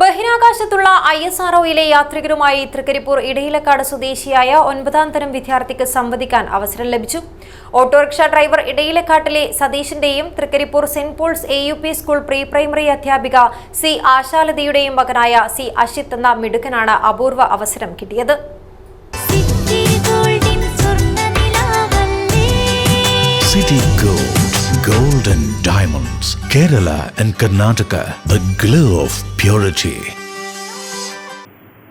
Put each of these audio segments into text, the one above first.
ബഹിരാകാശത്തുള്ള I S ആർഒയിലെ യാത്രികരുമായി തൃക്കരിപ്പൂർ ഇടയിലക്കാട് സ്വദേശിയായ ഒൻപതാം തരം വിദ്യാർത്ഥിക്ക് സംവദിക്കാൻ അവസരം ലഭിച്ചു. ഓട്ടോറിക്ഷ ഡ്രൈവർ ഇടയിലക്കാട്ടിലെ സതീഷിന്റെയും Thrikaripur saint Paul's A U P school pre primary അധ്യാപിക സി ആശാലതയുടെയും മകനായ സി അഷിത് എന്ന മിടുക്കനാണ് അപൂർവ അവസരം കിട്ടിയത്. Gold and Diamonds, Kerala and Karnataka, the glow of purity.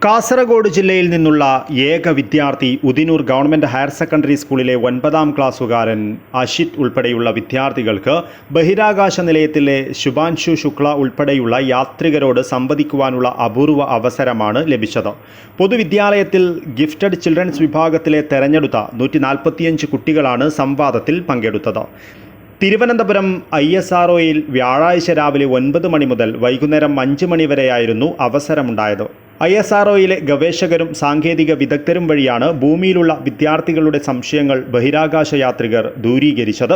Kasaragod ജില്ലയിൽ നിന്നുള്ള ഏക വിദ്യാർത്ഥി ഉദിനൂർ ഗവൺമെന്റ് ഹയർ സെക്കൻഡറി സ്കൂളിലെ ഒൻപതാം ക്ലാസ്സുകാരൻ അഷിത് ഉൾപ്പെടെയുള്ള വിദ്യാർത്ഥികൾക്ക് ബഹിരാകാശ നിലയത്തിലെ ശുഭാൻഷു ശുക്ല ഉൾപ്പെടെയുള്ള യാത്രികരോട് സംവദിക്കുവാനുള്ള അപൂർവ അവസരമാണ് ലഭിച്ചത് പൊതുവിദ്യാലയത്തിൽ ഗിഫ്റ്റഡ് ചിൽഡ്രൻസ് വിഭാഗത്തിലെ തെരഞ്ഞെടുത്ത നൂറ്റി കുട്ടികളാണ് സംവാദത്തിൽ പങ്കെടുത്തത് തിരുവനന്തപുരം ഐ എസ് ആർ ഒയിൽ വ്യാഴാഴ്ച രാവിലെ ഒൻപത് മണി മുതൽ വൈകുന്നേരം അഞ്ച് മണി വരെയായിരുന്നു അവസരമുണ്ടായത്. ഐ എസ് ആർ ഒയിലെ ഗവേഷകരും സാങ്കേതിക വിദഗ്ധരും വഴിയാണ് ഭൂമിയിലുള്ള വിദ്യാർത്ഥികളുടെ സംശയങ്ങൾ ബഹിരാകാശ യാത്രികർ ദൂരീകരിച്ചത്.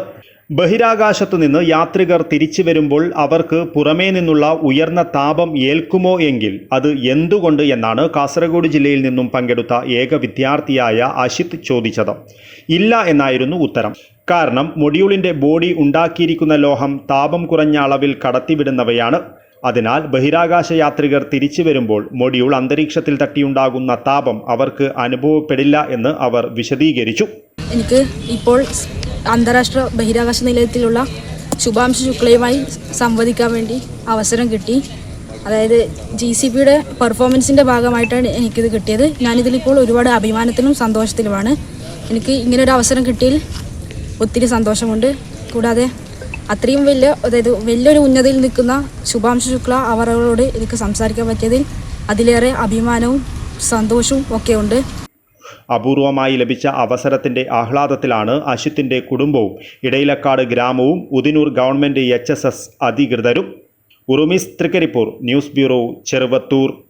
ബഹിരാകാശത്തു നിന്ന് യാത്രികർ തിരിച്ചു വരുമ്പോൾ അവർക്ക് പുറമേ നിന്നുള്ള ഉയർന്ന താപം ഏൽക്കുമോ എങ്കിൽ അത് എന്തുകൊണ്ട് എന്നാണ് കാസർഗോഡ് ജില്ലയിൽ നിന്നും പങ്കെടുത്ത ഏക വിദ്യാർത്ഥിയായ അഷിത് ചോദിച്ചത്. ഇല്ല എന്നായിരുന്നു ഉത്തരം. കാരണം മൊഡ്യൂളിന്റെ ബോഡി ഉണ്ടാക്കിയിരിക്കുന്ന ലോഹം താപം കുറഞ്ഞ അളവിൽ കടത്തിവിടുന്നവയാണ്. അതിനാൽ ബഹിരാകാശ യാത്രികർ തിരിച്ചു വരുമ്പോൾ മൊഡ്യൂൾ അന്തരീക്ഷത്തിൽ തട്ടിയുണ്ടാകുന്ന താപം അവർക്ക് അനുഭവപ്പെടില്ല എന്ന് അവർ വിശദീകരിച്ചു. എനിക്ക് ഇപ്പോൾ അന്താരാഷ്ട്ര ബഹിരാകാശ നിലയത്തിലുള്ള ശുഭാംശു ശുക്ലയുമായി സംവദിക്കാൻ വേണ്ടി അവസരം കിട്ടി. അതായത് ജി സി പിയുടെ പെർഫോമൻസിന്റെ ഭാഗമായിട്ടാണ് എനിക്കിത് കിട്ടിയത്. ഞാനിതിലിപ്പോൾ ഒരുപാട് അഭിമാനത്തിലും സന്തോഷത്തിലുമാണ്. എനിക്ക് ഇങ്ങനൊരു അവസരം കിട്ടിയതിൽ ഒത്തിരി സന്തോഷമുണ്ട്. കൂടാതെ അത്രയും വലിയ അതായത് വലിയൊരു ഉന്നതിയിൽ നിൽക്കുന്ന ശുഭാംശു ശുക്ല അവരോട് എനിക്ക് സംസാരിക്കാൻ പറ്റിയതിൽ അതിലേറെ അഭിമാനവും സന്തോഷവും ഒക്കെ ഉണ്ട് അപൂർവമായി ലഭിച്ച അവസരത്തിന്റെ ആഹ്ലാദത്തിലാണ് അശുത്തിന്റെ കുടുംബവും. ഇടയിലക്കാട് ഗ്രാമവും ഉദിനൂർ ഗവൺമെന്റ് എച്ച് അധികൃതരും. ഉറുമിസ് തൃക്കരിപ്പൂർ ന്യൂസ് ബ്യൂറോ ചെറുവത്തൂർ.